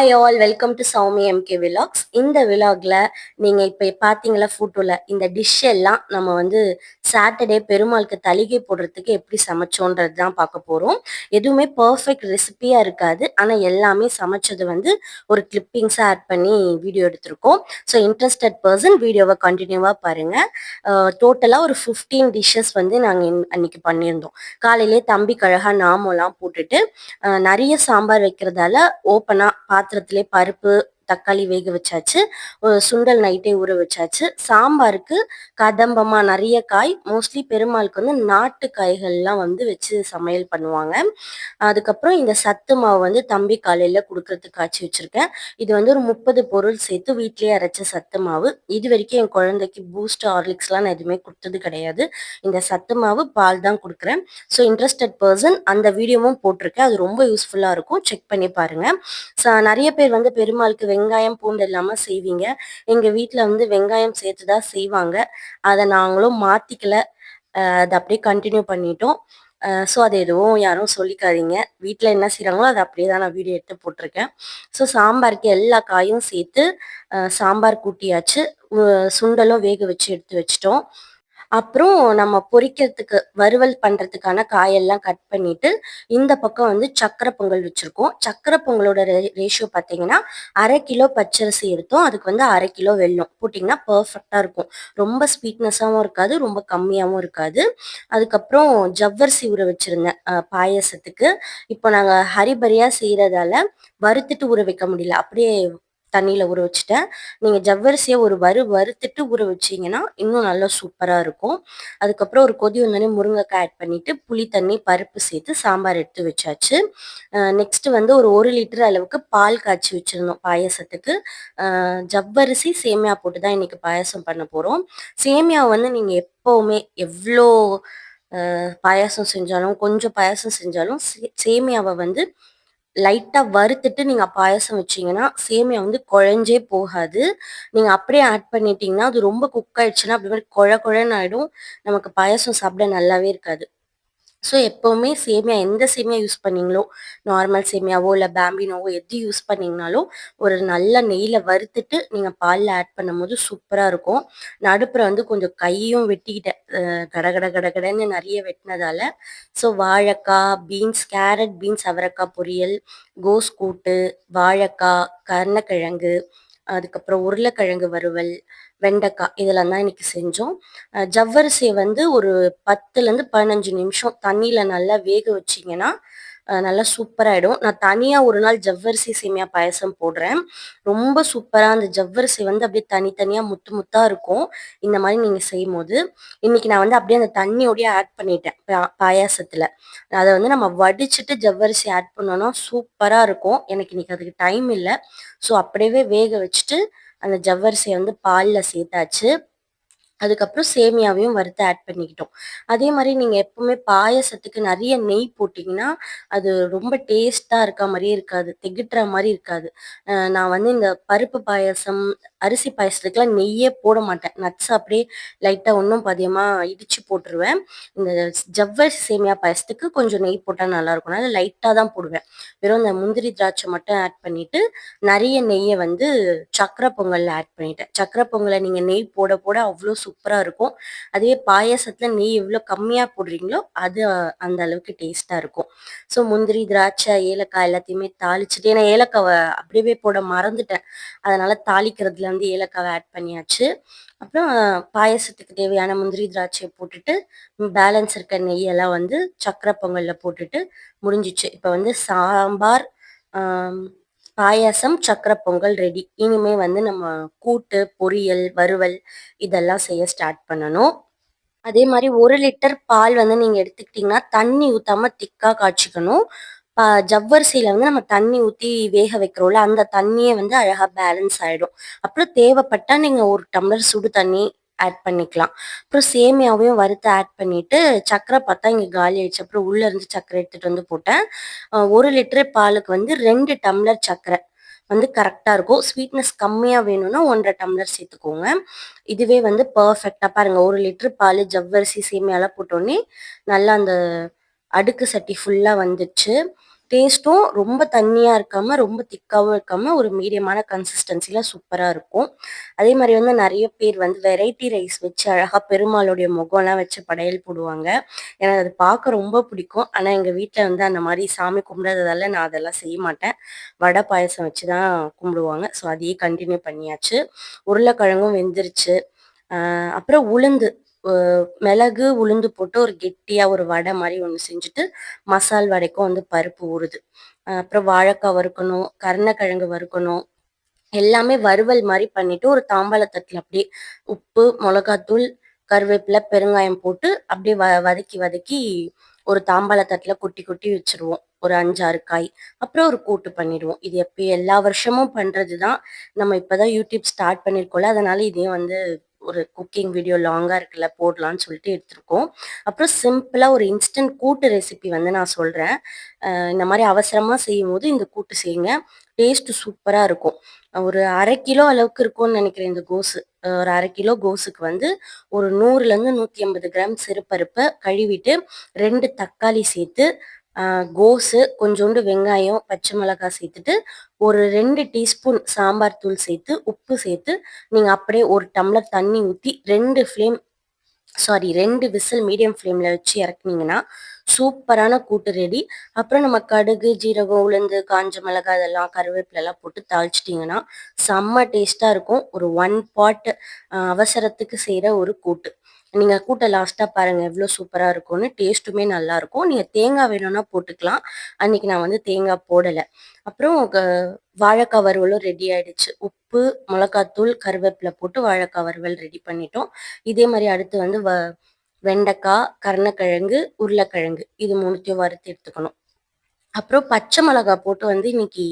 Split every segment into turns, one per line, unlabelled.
Hi all welcome to Soumi MK vlogs இந்த விலாகில் நீங்கள் இப்போ பார்த்தீங்களா ஃபோட்டோவில் இந்த டிஷ் எல்லாம் நம்ம வந்து சாட்டர்டே பெருமாளுக்கு தலிகை போடுறதுக்கு எப்படி சமைச்சோன்றது தான் பார்க்க போகிறோம் எதுவுமே பர்ஃபெக்ட் ரெசிபியாக இருக்காது. ஆனால் எல்லாமே சமைச்சது வந்து ஒரு கிளிப்பிங்ஸாக ஆட் பண்ணி வீடியோ எடுத்திருக்கோம். ஸோ இன்ட்ரெஸ்டட் பர்சன் வீடியோவை கண்டினியூவாக பாருங்கள் டோட்டலாக ஒரு ஃபிஃப்டீன் டிஷ்ஷஸ் வந்து நாங்கள் அன்னைக்கு பண்ணியிருந்தோம். காலையிலே தம்பி கழகா நாமெல்லாம் போட்டுட்டு நிறைய சாம்பார் வைக்கிறதால ஓப்பனாக பார்த்து பாத்திரத்திலே பருப்பு தக்காளி வேக வச்சாச்சு சுண்டல் நைட்டே ஊற வச்சாச்சு. சாம்பாருக்கு கதம்பமா நிறைய காய் மோஸ்ட்லி பெருமாளுக்கு வந்து நாட்டு காய்கள்லாம் வந்து வச்சு சமையல் பண்ணுவாங்க. அதுக்கப்புறம் இந்த சத்து மாவு வந்து தம்பி காலையில கொடுக்கறதுக்கு காய்ச்சி வச்சிருக்கேன். இது வந்து ஒரு முப்பது பொருள் சேர்த்து வீட்லயே அரைச்ச சத்து மாவு. இது வரைக்கும் என் குழந்தைக்கு பூஸ்ட் ஹார்லிக்ஸ்லாம் நான் எதுவுமே கொடுத்தது கிடையாது. இந்த சத்து மாவு பால் தான் கொடுக்குறேன். ஸோ இன்ட்ரெஸ்டட் பர்சன் அந்த வீடியோவும் போட்டிருக்கேன். அது ரொம்ப யூஸ்ஃபுல்லாக இருக்கும். செக் பண்ணி பாருங்க. நிறைய பேர் வந்து பெருமாளுக்கு வெங்காயம் வெங்காயம் பூண்டு இல்லாமல் செய்வீங்க. எங்கள் வீட்டில் வந்து வெங்காயம் சேர்த்து தான் செய்வாங்க. அதை நாங்களும் மாற்றிக்கல அதை அப்படியே கண்டினியூ பண்ணிட்டோம். ஸோ அது எதுவும் யாரும் சொல்லிக்காதீங்க. வீட்டில் என்ன செய்கிறாங்களோ அதை அப்படியே தான் நான் வீடியோ எடுத்து போட்டிருக்கேன். ஸோ சாம்பாருக்கு எல்லா காயும் சேர்த்து சாம்பார் கூட்டியாச்சு. சுண்டலும் வேக வச்சு எடுத்து வச்சிட்டோம். அப்புறம் நம்ம பொரிக்கிறதுக்கு வறுவல் பண்ணுறதுக்கான காயெல்லாம் கட் பண்ணிவிட்டு இந்த பக்கம் வந்து சக்கரை பொங்கல் வச்சுருக்கோம். சக்கரை பொங்கலோட ரேஷியோ பார்த்தீங்கன்னா அரை கிலோ பச்சரிசி எடுத்தோம். அதுக்கு வந்து அரை கிலோ வெல்லம் போட்டிங்கன்னா பர்ஃபெக்டாக இருக்கும். ரொம்ப ஸ்வீட்னஸாகவும் இருக்காது ரொம்ப கம்மியாகவும் இருக்காது. அதுக்கப்புறம் ஜவ்வரிசி ஊற வச்சிருந்தேன் பாயசத்துக்கு பாயாசத்துக்கு. இப்போ நாங்கள் ஹரிபரியாக செய்கிறதால வறுத்துட்டு ஊற வைக்க முடியல. அப்படியே தண்ணியில் ஊற வச்சுட்டேன். நீங்கள் ஜவ்வரிசியை ஒரு வறு வறுத்துட்டு ஊற வச்சீங்கன்னா இன்னும் நல்லா சூப்பராக இருக்கும். அதுக்கப்புறம் ஒரு கொதி வந்தோடனே முருங்கைக்காய் ஆட் பண்ணிவிட்டு புளி தண்ணி பருப்பு சேர்த்து சாம்பார் எடுத்து வச்சாச்சு. நெக்ஸ்ட்டு வந்து ஒரு ஒரு லிட்டர் அளவுக்கு பால் காய்ச்சி வச்சிருந்தோம் பாயசத்துக்கு. ஜவ்வரிசி சேமியா போட்டு தான் இன்றைக்கி பாயசம் பண்ண போகிறோம் சேமியா வந்து நீங்கள் எப்போவுமே எவ்வளோ பாயாசம் செஞ்சாலும் கொஞ்சம் பாயாசம் செஞ்சாலும் சே- சேமியாவை வந்து லைட்டாக வறுத்துட்டு நீங்கள் பாயசம் வச்சிங்கன்னா சேமியா வந்து குழஞ்சே போகாது. நீங்கள் அப்படியே ஆட் பண்ணிட்டீங்கன்னா அது ரொம்ப குக் ஆயிடுச்சுன்னா அப்படி மாதிரி குழ குழன்னு ஆகிடும் நமக்கு பாயாசம் சாப்பிட நல்லாவே இருக்காது. ஸோ எப்போவுமே சேமியா எந்த சேமியா யூஸ் பண்ணிங்களோ நார்மல் சேமியாவோ இல்லை பேம்பினோவோ எது யூஸ் பண்ணிங்கனாலும் ஒரு நல்ல நெய்யில் வறுத்துட்டு நீங்கள் பாலில் ஆட் பண்ணும்போது சூப்பராக இருக்கும். நடுப்புற வந்து கொஞ்சம் கையும் வெட்டிக்கிட்டேன். கட கட கட கடன்னு நிறைய வெட்டினதால. ஸோ வாழைக்காய் பீன்ஸ் கேரட் பீன்ஸ் அவரைக்காய் பொரியல் கோஸ் கூட்டு வாழைக்காய் கருணக்கிழங்கு அதுக்கப்புறம் உருளைக்கிழங்கு வறுவல் வெண்டைக்காய் இதெல்லாம் தான் இன்னைக்கு செஞ்சோம். ஜவ்வரிசியை வந்து ஒரு பத்துலேருந்து பதினஞ்சு நிமிஷம் தண்ணியில் நல்லா வேக வச்சிங்கன்னா நல்லா சூப்பராகிடும் நான் தனியாக ஒரு நாள் ஜவ்வரிசி சேமியா பாயசம் போடுறேன். ரொம்ப சூப்பராக அந்த ஜவ்வரிசி வந்து அப்படியே தனித்தனியாக முத்து முத்தாக இருக்கும். இந்த மாதிரி நீங்கள் செய்யும் போது இன்றைக்கி நான் வந்து அப்படியே அந்த தண்ணியோடய ஆட் பண்ணிட்டேன். பாயாசத்தில். அதை வந்து நம்ம வடிச்சிட்டு ஜவ்வரிசி ஆட் பண்ணோன்னா சூப்பராக இருக்கும். எனக்கு இன்னைக்கு அதுக்கு டைம் இல்லை. ஸோ அப்படியே வேக வச்சுட்டு அந்த ஜவ்வரிசியை வந்து பாலில் சேர்த்தாச்சு. அதுக்கப்புறம் சேமியாவையும் வறுத்து ஆட் பண்ணிக்கிட்டோம். அதே மாதிரி நீங்கள் எப்பவுமே பாயாசத்துக்கு நிறைய நெய் போட்டிங்கன்னா அது ரொம்ப டேஸ்ட்டாக இருக்க மாதிரியே இருக்காது. திகட்டுற மாதிரி இருக்காது. நான் வந்து இந்த பருப்பு பாயாசம் அரிசி பாயாசத்துக்குலாம் நெய்யே போட மாட்டேன். நட்ஸ் அப்படியே லைட்டாக ஒன்றும் பதியமாக இடித்து போட்டுருவேன். இந்த ஜவ்வரிசி சேமியா பாயாசத்துக்கு கொஞ்சம் நெய் போட்டால் நல்லாயிருக்கும் அதனால் லைட்டாக தான் போடுவேன். வெறும் இந்த முந்திரி திராட்சை மட்டும் ஆட் பண்ணிவிட்டு நிறைய நெய்யை வந்து சக்கரை பொங்கலில் ஆட் பண்ணிட்டேன். சக்கரை பொங்கலை நீங்கள் நெய் போட போட அவ்வளோ சூப்பராக இருக்கும். அதுவே பாயாசத்தில் நெய் எவ்வளோ கம்மியாக போடுறீங்களோ அது அந்த அளவுக்கு டேஸ்ட்டாக இருக்கும். ஸோ முந்திரி திராட்சை ஏலக்காய் எல்லாத்தையுமே தாளிச்சுட்டு ஏன்னா ஏலக்காவை அப்படியே போட மறந்துட்டேன். அதனால தாளிக்கிறதுல வந்து ஏலக்காவை ஆட் பண்ணியாச்சு. அப்புறம் பாயசத்துக்கு தேவையான முந்திரி திராட்சையை போட்டுட்டு பேலன்ஸ் இருக்க நெய்யெல்லாம் வந்து சக்கரை பொங்கலில் போட்டுட்டு முடிஞ்சிச்சு. இப்போ வந்து சாம்பார் பாயாசம் சக்கரை பொங்கல் ரெடி இனிமே வந்து நம்ம கூட்டு பொரியல் வறுவல் இதெல்லாம் செய்ய ஸ்டார்ட் பண்ணணும். அதே மாதிரி ஒரு லிட்டர் பால் வந்து நீங்கள் எடுத்துக்கிட்டிங்கன்னா தண்ணி ஊற்றாமல் திக்காக காய்ச்சிக்கணும். ப வந்து நம்ம தண்ணி ஊற்றி வேக வைக்கிறோம்ல அந்த தண்ணியே வந்து அழகாக பேலன்ஸ் ஆகிடும் அப்புறம் தேவைப்பட்டால் நீங்கள் ஒரு டம்ளர் சுடு தண்ணி ஆட் பண்ணிக்கலாம். அப்புறம் சேமியாவையும் வறுத்து ஆட் பண்ணிவிட்டு சர்க்கரை பார்த்தா இங்கே காலி ஆயிடுச்சு. அப்புறம் உள்ளேருந்து சர்க்கரை எடுத்துகிட்டு வந்து போட்டேன். ஒரு லிட்டரு பாலுக்கு வந்து ரெண்டு டம்ளர் சர்க்கரை வந்து கரெக்டாக இருக்கும். ஸ்வீட்னஸ் கம்மியாக வேணும்னா ஒன்றரை டம்ளர் சேர்த்துக்கோங்க. இதுவே வந்து பர்ஃபெக்டாக பாருங்கள் ஒரு லிட்டரு பால் ஜவ்வரிசி சேமியாலாம் போட்டோன்னே நல்லா அந்த அடுக்கு சட்டி ஃபுல்லாக வந்துச்சு. டேஸ்ட்டும் ரொம்ப தண்ணியாக இருக்காமல் ரொம்ப திக்காகவும் இருக்காமல் ஒரு மீடியமான கன்சிஸ்டன்சியில் சூப்பராக இருக்கும். அதே மாதிரி வந்து நிறைய பேர் வந்து வெரைட்டி ரைஸ் வச்சு அழகாக பெருமாளுடைய முகம்லாம் வச்சு படையல் போடுவாங்க. எனக்கு அது பார்க்க ரொம்ப பிடிக்கும். ஆனால் எங்கள் வீட்டில் வந்து அந்த மாதிரி சாமி கும்பிடாததால நான் அதெல்லாம் செய்ய மாட்டேன். வடை, பாயசம் வச்சு தான் கும்பிடுவாங்க. ஸோ அதையே கண்டினியூ பண்ணியாச்சு. உருளைக்கிழங்கும் வெந்துருச்சு. அப்புறம் உளுந்து மிளகு, உளுந்து போட்டு ஒரு கெட்டியாக ஒரு வடை மாதிரி ஒன்று செஞ்சுட்டு, மசால் வடைக்கும் வந்து பருப்பு ஊறுது. அப்புறம் வாழைக்காய் வறுக்கணும், கருணக்கிழங்கு வறுக்கணும். எல்லாமே வறுவல் மாதிரி பண்ணிட்டு, ஒரு தாம்பாளத்தட்டில் அப்படியே உப்பு, மிளகாத்தூள் கருவேப்பிலை, பெருங்காயம் போட்டு அப்படியே வ வதக்கி வதக்கி ஒரு தாம்பாளத்தட்டில் கொட்டி கொட்டி வச்சுருவோம். ஒரு 5, 6 காய். அப்புறம் ஒரு கூட்டு பண்ணிடுவோம். இது எப்பயும் எல்லா வருஷமும் பண்ணுறது தான். நம்ம இப்போ தான் யூடியூப் ஸ்டார்ட் பண்ணியிருக்கோம்ல, அதனால இதையும் வந்து ஒரு குக்கிங் வீடியோ லாங்காக இருக்குல்ல போடலான்னு சொல்லிட்டு எடுத்திருக்கோம். அப்புறம் சிம்பிளாக ஒரு இன்ஸ்டன்ட் கூட்டு ரெசிபி வந்து நான் சொல்கிறேன் இந்த இந்த அவசரமாக செய்யும் செய்யும்போது இந்த கூட்டு செய்யுங்க. டேஸ்ட்டு சூப்பராக இருக்கும். ஒரு அரை கிலோ அளவுக்கு இருக்கும்னு நினைக்கிறேன் இந்த கோஸு. ஒரு அரை கிலோ கோஸுக்கு வந்து ஒரு 100லேருந்து 150 கிராம் சிறுபருப்பை கழுவிட்டு, ரெண்டு தக்காளி சேர்த்து, கோஸு, கொஞ்சோண்டு வெங்காயம், பச்சை மிளகாய் சேர்த்துட்டு, ஒரு ரெண்டு டீஸ்பூன் சாம்பார் தூள் சேர்த்து, உப்பு சேர்த்து, நீங்கள் அப்படியே ஒரு டம்ளர் தண்ணி ஊற்றி ரெண்டு ஃப்ளேம் சாரி ரெண்டு விசில் மீடியம் ஃப்ளேமில் வச்சு இறக்குனீங்கன்னா, சூப்பரான கூட்டு ரெடி. அப்புறம் நம்ம கடுகு, ஜீரகம், உளுந்து, காஞ்ச மிளகாய் இதெல்லாம் கருவேப்பிலெல்லாம் போட்டு தாளிச்சிட்டிங்கன்னா, செம்ம டேஸ்ட்டாக இருக்கும். ஒரு ஒன் பாட் அவசரத்துக்கு செய்கிற ஒரு கூட்டு. நீங்கள் கூட்டை லாஸ்ட்டாக பாருங்கள் எவ்வளோ சூப்பராக இருக்கும்னு. டேஸ்ட்டுமே நல்லாயிருக்கும் நீங்கள் தேங்காய் வேணும்னா போட்டுக்கலாம். அன்னைக்கு நான் வந்து தேங்காய் போடலை அப்புறம் க வாழைக்காய் வறுவலும் ரெடி ஆயிடுச்சு. உப்பு, மிளகாத்தூள், கருவேப்பிலை போட்டு வாழைக்காய் வறுவல் ரெடி பண்ணிட்டோம். இதே மாதிரி அடுத்து வந்து வ வெண்டைக்காய், கருணக்கிழங்கு, உருளைக்கிழங்கு இது மூணுத்தையும் வறுத்து எடுத்துக்கணும். அப்புறம் பச்சை மிளகாய் போட்டு வந்து இன்னைக்கு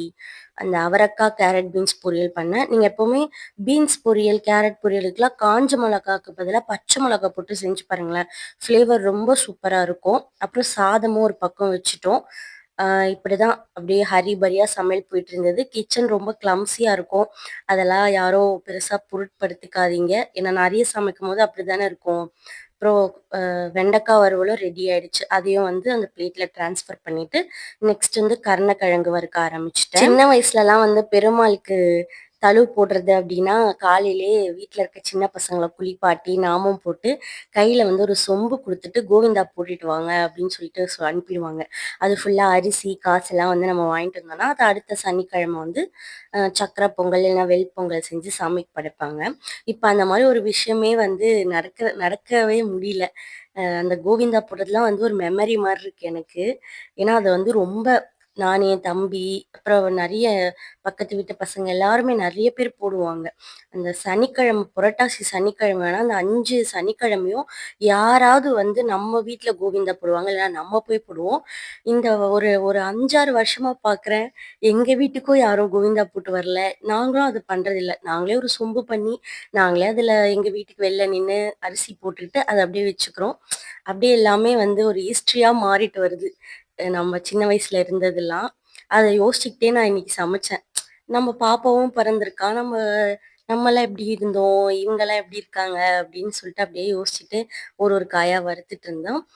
அந்த அவரக்காய், கேரட், பீன்ஸ் பொரியல் பண்ணேன். நீங்கள் எப்போவுமே பீன்ஸ் பொரியல், கேரட் பொரியலுக்குலாம் காஞ்ச மிளகாக்கு பதிலாக பச்சை மிளகா போட்டு செஞ்சு பாருங்களேன். ஃப்ளேவர் ரொம்ப சூப்பராக இருக்கும். அப்புறம் சாதமும் ஒரு பக்கம் வச்சுட்டோம். இப்படி தான் அப்படியே ஹரிபரியாக சமையல் போயிட்டு இருந்தது. கிச்சன் ரொம்ப கிளம்ஸியாக இருக்கும். அதெல்லாம் யாரும் பெருசாக பொருட்படுத்திக்காதீங்க. ஏன்னா நெறைய சமைக்கும்போது அப்படிதானே இருக்கும். அப்புறம் வெண்டைக்காய் வறுவலும் ரெடி ஆயிடுச்சு. அதையும் வந்து அந்த பிளேட்ல டிரான்ஸ்ஃபர் பண்ணிட்டு, நெக்ஸ்ட் வந்து கருணக்கிழங்கு வறுக்க ஆரம்பிச்சிட்டேன் சின்ன வயசுலலாம் வந்து பெருமாளுக்கு தழு போடுறது அப்படின்னா, காலையிலேயே வீட்டில் இருக்க சின்ன பசங்களை குளிப்பாட்டி, நாமம் போட்டு, கையில் வந்து ஒரு சொம்பு கொடுத்துட்டு கோவிந்தா போட்டுட்டு வாங்க அப்படின்னு சொல்லிட்டு சொ அனுப்பிடுவாங்க. அது ஃபுல்லாக அரிசி, காசெல்லாம் வந்து நம்ம வாங்கிட்டு வந்தோம்னா, அது அடுத்த சனிக்கிழமை வந்து சக்கரை பொங்கல் இல்லைன்னா வெள்பொங்கல் செஞ்சு சாமிக்கு படைப்பாங்க. இப்போ அந்த மாதிரி ஒரு விஷயமே வந்து நடக்க நடக்கவே முடியல. அந்த கோவிந்தா போடுறதுலாம் வந்து ஒரு மெமரி மாதிரி இருக்கு எனக்கு. ஏன்னா, அதை வந்து ரொம்ப நான் என் தம்பி, அப்புறம் நிறைய பக்கத்து வீட்டு பசங்க எல்லாருமே நிறைய பேர் போடுவாங்க. அந்த சனிக்கிழமை புரட்டாசி சனிக்கிழமைனா, அந்த அஞ்சு சனிக்கிழமையும் யாராவது வந்து நம்ம வீட்டில் கோவிந்தா போடுவாங்க. இல்லைன்னா நம்ம போய் போடுவோம். இந்த ஒரு ஒரு 5, 6 வருஷமா பார்க்குறேன். எங்கள் வீட்டுக்கும் யாரும் கோவிந்தா போட்டு வரல. நாங்களும் அது பண்ணுறதில்ல நாங்களே ஒரு சொம்பு பண்ணி, நாங்களே அதில் எங்கள் வீட்டுக்கு வெளில நின்று அரிசி போட்டுட்டு, அதை அப்படியே வச்சுக்கிறோம். அப்படியே எல்லாமே வந்து ஒரு ஹிஸ்ட்ரியாக மாறிட்டு வருது. நம்ம சின்ன வயசுல இருந்ததெல்லாம். அதை யோசிச்சுக்கிட்டே நான் இன்னைக்கு சமைச்சேன். நம்ம பாப்பாவும் பிறந்திருக்கா. நம்ம நம்மளாம் எப்படி இருந்தோம்? இவங்கெல்லாம் எப்படி இருக்காங்க? அப்படின்னு சொல்லிட்டு அப்படியே யோசிச்சுட்டு ஒரு ஒரு காயா வறுத்துட்டு இருந்தோம்.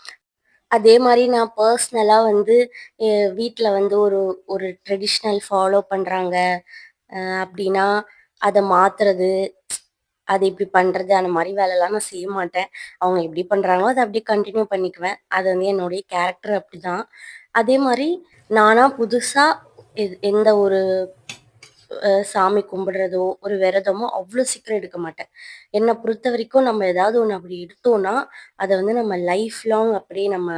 அதே மாதிரி நான் பர்சனலாக வந்து வீட்டில் வந்து ஒரு ஒரு ட்ரெடிஷ்னல் ஃபாலோ பண்றாங்க. அப்படின்னா, அதை மாத்துறது, அது இப்படி பண்றது, அந்த மாதிரி வேலைலாம் நான் செய்ய மாட்டேன். அவங்க எப்படி பண்றாங்களோ, அதை அப்படியே கண்டினியூ பண்ணிக்குவேன். அது வந்து என்னுடைய கேரக்டர் அப்படிதான். அதே மாதிரி நானா புதுசா எந்த ஒரு சாமி கும்பிடுறதோ, ஒரு விரதமோ அவ்வளோ சீக்கிரம் எடுக்க மாட்டேன். என்னை பொறுத்த வரைக்கும் நம்ம ஏதாவது ஒன்று அப்படி எடுத்தோம்னா, அதை வந்து நம்ம லைஃப் லாங் அப்படியே நம்ம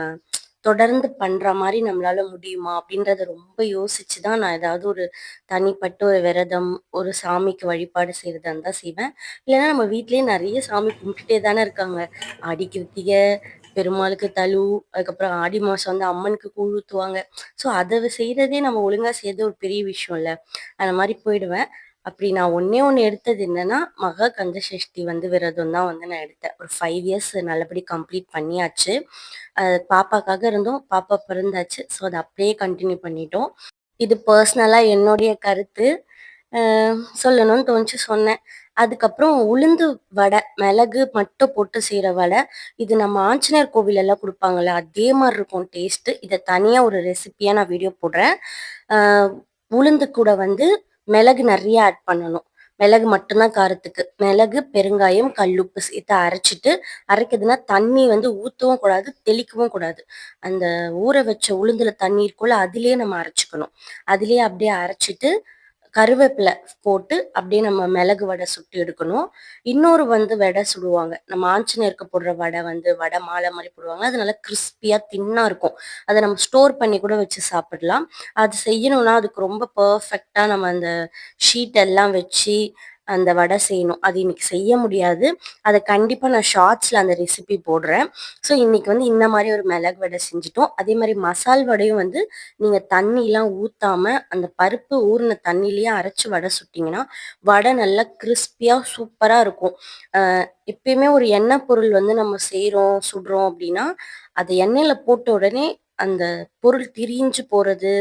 தொடர்ந்து பண்ற மாதிரி நம்மளால முடியுமா? அப்படின்றத ரொம்ப யோசிச்சு தான் நான் ஏதாவது ஒரு தனிப்பட்ட ஒரு விரதம், ஒரு சாமிக்கு வழிபாடு செய்கிறதா இருந்தால் செய்வேன். இல்லைன்னா நம்ம வீட்லயே நிறைய சாமி கும்பிட்டுட்டே தானே இருக்காங்க. ஆடி கிருத்திகை, பெருமாளுக்கு தழு, அதுக்கப்புறம் ஆடி மாசம் வந்து அம்மனுக்கு கூழ் ஊத்துவாங்க. ஸோ அதை செய்கிறதே நம்ம ஒழுங்கா செய்யறது ஒரு பெரிய விஷயம்ல. அந்த மாதிரி போயிடுவேன். அப்படி நான் ஒன்றே ஒன்று எடுத்தது என்னன்னா, மகா கந்த சஷ்டி வந்து விரதம் தான் வந்து நான் எடுத்தேன். ஒரு ஃபைவ் இயர்ஸ் நல்லபடி கம்ப்ளீட் பண்ணியாச்சு. பாப்பாக்காக இருந்தோம். பாப்பா பிறந்தாச்சு. ஸோ அதை அப்படியே கண்டினியூ பண்ணிட்டோம். இது பர்சனலாக என்னுடைய கருத்து. சொல்லணும்னு தோணுச்சு சொன்னேன். அதுக்கப்புறம் உளுந்து வடை, மிளகு மட்டும் போட்டு செய்கிற வடை. இது நம்ம ஆஞ்சநேயர் கோவிலெல்லாம் கொடுப்பாங்கள்ல அதே மாதிரி இருக்கும் டேஸ்ட்டு. இதை தனியாக ஒரு ரெசிப்பியாக நான் வீடியோ போடுறேன். உளுந்து கூட வந்து மிளகு நிறைய ஆட் பண்ணணும். மிளகு மட்டும்தான் காரத்துக்கு. மிளகு, பெருங்காயம், கல்லுப்பு சேர்த்து அரைச்சிட்டு அரைக்கிறதுனா தண்ணி வந்து ஊற்றவும் கூடாது, தெளிக்கவும் கூடாது. அந்த ஊற வச்ச உளுந்தில் தண்ணி இருக்குள்ள அதுலேயே நம்ம அரைச்சிக்கணும் அதுலேயே அப்படியே அரைச்சிட்டு கருவேப்பிலை போட்டு அப்படியே நம்ம மிளகு வடை சுட்டு எடுக்கணும். இன்னொரு வந்து வடை சுடுவாங்க. நம்ம ஆஞ்சநேயருக்கு போடுற வடை வந்து வடை மாலை மாதிரி போடுவாங்க. அது நல்லா கிறிஸ்பியாக தின்னாக இருக்கும். அதை நம்ம ஸ்டோர் பண்ணி கூட வச்சு சாப்பிடலாம். அது செய்யணும்னா அதுக்கு ரொம்ப பர்ஃபெக்டாக நம்ம அந்த ஷீட் எல்லாம் வச்சு அந்த வடை செய்யணும். அது இன்னைக்கு செய்ய முடியாது. அதை கண்டிப்பாக நான் ஷார்ட்ஸில் அந்த ரெசிபி போடுறேன். ஸோ இன்னைக்கு வந்து இந்த மாதிரி ஒரு மிளகு வடை செஞ்சுட்டோம். அதே மாதிரி மசால் வடையும் வந்து நீங்கள் தண்ணிலாம் ஊற்றாமல் அந்த பருப்பு ஊறின தண்ணியிலேயே அரைச்சி வடை சுட்டிங்கன்னா வடை நல்லா கிறிஸ்பியாக சூப்பராக இருக்கும். எப்பயுமே ஒரு எண்ணெய் பொருள் வந்து நம்ம செய்கிறோம் சுடுறோம் அப்படின்னா, அதை எண்ணெயில் போட்ட உடனே அந்த பொருள் திரிஞ்சு போகிறது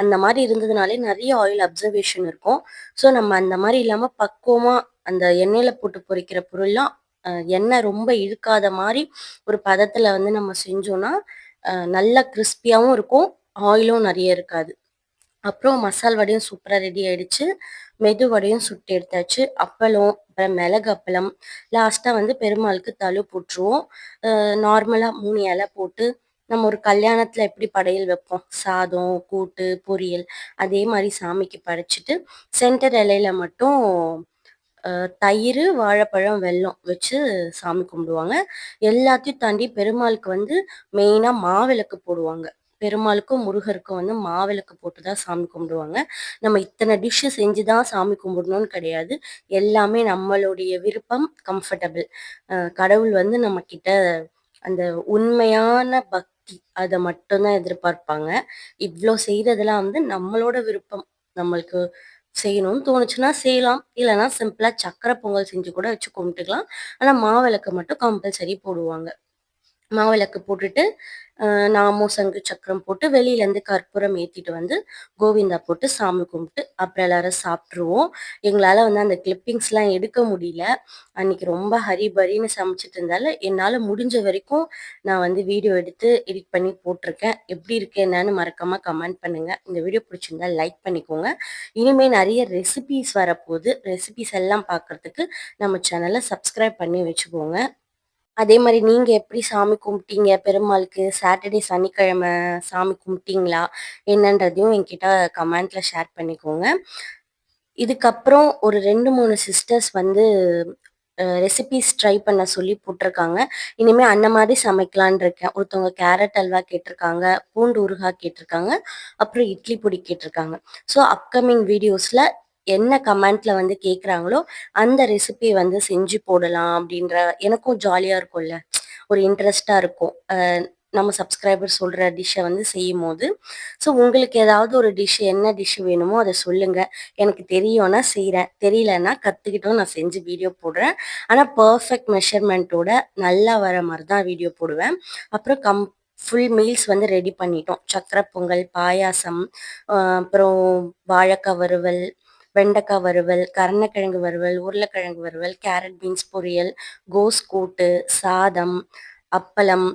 அந்த மாதிரி இருந்ததுனாலே நிறைய ஆயில் அப்சர்வேஷன் இருக்கும். ஸோ நம்ம அந்த மாதிரி இல்லாமல் பக்குவமாக அந்த எண்ணெயில் போட்டு பொரிக்கிற பொருள்லாம் எண்ணெய் ரொம்ப இழுக்காத மாதிரி ஒரு பதத்தில் வந்து நம்ம செஞ்சோன்னா நல்லா கிறிஸ்பியாகவும் இருக்கும். ஆயிலும் நிறைய இருக்காது. அப்புறம் மசால் வடையும் சூப்பராக ரெடி ஆயிடுச்சு. மெது வடையும் சுட்டு எடுத்தாச்சு. அப்பளம், அப்புறம் மிளகு அப்பளம், லாஸ்ட்டாக வந்து பெருமாளுக்கு தழு போட்டுருவோம். நார்மலாக மூணு இலை போட்டு நம்ம ஒரு கல்யாணத்தில் எப்படி படையல் வைப்போம். சாதம், கூட்டு, பொரியல் அதே மாதிரி சாமிக்கு படைச்சிட்டு சென்டர் இலையில மட்டும் தயிர் வாழைப்பழம், வெல்லம் வச்சு சாமி கும்பிடுவாங்க. எல்லாத்தையும் தாண்டி பெருமாளுக்கு வந்து மெயினாக மாவிளக்கு போடுவாங்க. பெருமாளுக்கும், முருகருக்கும் வந்து மாவிளக்கு போட்டு தான் சாமி கும்பிடுவாங்க. நம்ம இத்தனை டிஷ்ஷு செஞ்சு தான் சாமி கும்பிடணும்னு கிடையாது. எல்லாமே நம்மளுடைய விருப்பம், கம்ஃபர்டபுள் கடவுள் வந்து நம்மக்கிட்ட அந்த உண்மையான பக்தி அதை மட்டும்தான் எதிர்பார்ப்பாங்க. இவ்வளோ செய்றதெல்லாம் வந்து நம்மளோட விருப்பம். நம்மளுக்கு செய்யணும்னு தோணுச்சுன்னா செய்யலாம். இல்லைன்னா சிம்பிளாக சக்கரை பொங்கல் செஞ்சு கூட வச்சு கும்பிட்டுக்கலாம். ஆனால் மாவிளக்கு மட்டும் கம்பல்சரி போடுவாங்க. மாவிளக்கு போட்டுட்டு, அ சங்கு, சக்கரம் போட்டு வெளியிலேருந்து கற்பூரம் ஏற்றிட்டு வந்து, கோவிந்தா போட்டு சாமி கும்பிட்டு, அப்புறம் எல்லாரும் சாப்பிட்ருவோம் எங்களால் வந்து அந்த கிளிப்பிங்ஸ்லாம் எடுக்க முடியல. அன்னைக்கு ரொம்ப ஹரிபரின்னு சமைச்சிட்டு இருந்தால, என்னால் முடிஞ்ச வரைக்கும் நான் வந்து வீடியோ எடுத்து எடிட் பண்ணி போட்டிருக்கேன். எப்படி இருக்கு என்னன்னு மறக்காமல் கமெண்ட் பண்ணுங்கள் இந்த வீடியோ பிடிச்சிருந்தா லைக் பண்ணிக்கோங்க. இனிமேல் நிறைய ரெசிபிஸ் வரப்போகுது ரெசிபிஸ் எல்லாம் பார்க்கறதுக்கு நம்ம சேனலை சப்ஸ்கிரைப் பண்ணி வச்சுக்கோங்க. அதே மாதிரி நீங்க எப்படி சாமி கும்பிட்டீங்க பெருமாளுக்கு? சாட்டர்டே, சனிக்கிழமை சாமி கும்பிட்டீங்களா? என்னன்றதையும் என்கிட்ட கமெண்ட்ல ஷேர் பண்ணிக்கோங்க. இதுக்கப்புறம் ஒரு 2, 3 சிஸ்டர்ஸ் வந்து அ ரெசிபீஸ் ட்ரை பண்ண சொல்லி போட்டிருக்காங்க. இனிமே அந்த மாதிரி சமைக்கலான்னு இருக்கேன். ஒருத்தவங்க கேரட் அல்வா கேட்டிருக்காங்க, பூண்டு ஊறுகாய் கேட்டிருக்காங்க, அப்புறம் இட்லி பொடி கேட்டிருக்காங்க. ஸோ அப்கமிங் வீடியோஸ்ல என்ன கமெண்ட்ல வந்து கேட்குறாங்களோ, அந்த ரெசிபி வந்து செஞ்சு போடலாம் அப்படின்ற எனக்கும் ஜாலியாக இருக்கும்ல. ஒரு இன்ட்ரெஸ்டாக இருக்கும். நம்ம சப்ஸ்கிரைபர் சொல்கிற டிஷ்ஷை வந்து செய்யும் போது ஸோ உங்களுக்கு ஏதாவது ஒரு டிஷ் என்ன டிஷ் வேணுமோ அதை சொல்லுங்கள் எனக்கு தெரியும்னா செய்கிறேன் தெரியலன்னா கற்றுக்கிட்டும் நான் செஞ்சு வீடியோ போடுறேன். ஆனால் பர்ஃபெக்ட் மெஷர்மெண்ட்டோட நல்லா வர மாதிரி தான் வீடியோ போடுவேன். அப்புறம் கம் ஃபுல் மீல்ஸ் வந்து ரெடி பண்ணிட்டோம். சக்கரை பொங்கல், பாயாசம், அப்புறம் வாழைக்காய் வறுவல், வெண்டைக்காய் வறுவல், கருணக்கிழங்கு வறுவல், உருளைக்கிழங்கு வறுவல், கேரட் பீன்ஸ் பொரியல், கோஸ் கூட்டு, சாதம், அப்பளம்,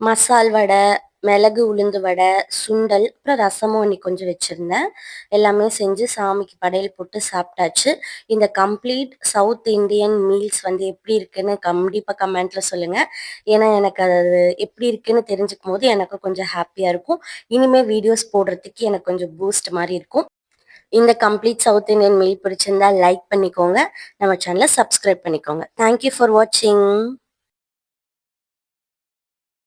மசால் வடை, மிளகு உளுந்து வடை, சுண்டல், அப்புறம் ரசமும் இன்னைக்கு கொஞ்சம் வச்சுருந்தேன் எல்லாமே செஞ்சு சாமிக்கு படையல் போட்டு சாப்பிட்டாச்சு. இந்த கம்ப்ளீட் சவுத் இந்தியன் மீல்ஸ் வந்து எப்படி இருக்குன்னு கண்டிப்பாக கமெண்ட்டில் சொல்லுங்கள் ஏன்னா எனக்கு அது எப்படி இருக்குன்னு தெரிஞ்சுக்கும்போது எனக்கு கொஞ்சம் ஹாப்பியாக இருக்கும். இனிமே வீடியோஸ் போடுறதுக்கு எனக்கு கொஞ்சம் பூஸ்ட் மாதிரி இருக்கும். இந்த கம்ப்ளீட் சவுத் இந்தியன் மீல் பிடிச்சிருந்தா லைக் பண்ணிக்கோங்க. நம்ம சேனல சப்ஸ்கிரைப் பண்ணிக்கோங்க. தேங்க் யூ ஃபார் வாட்சிங்.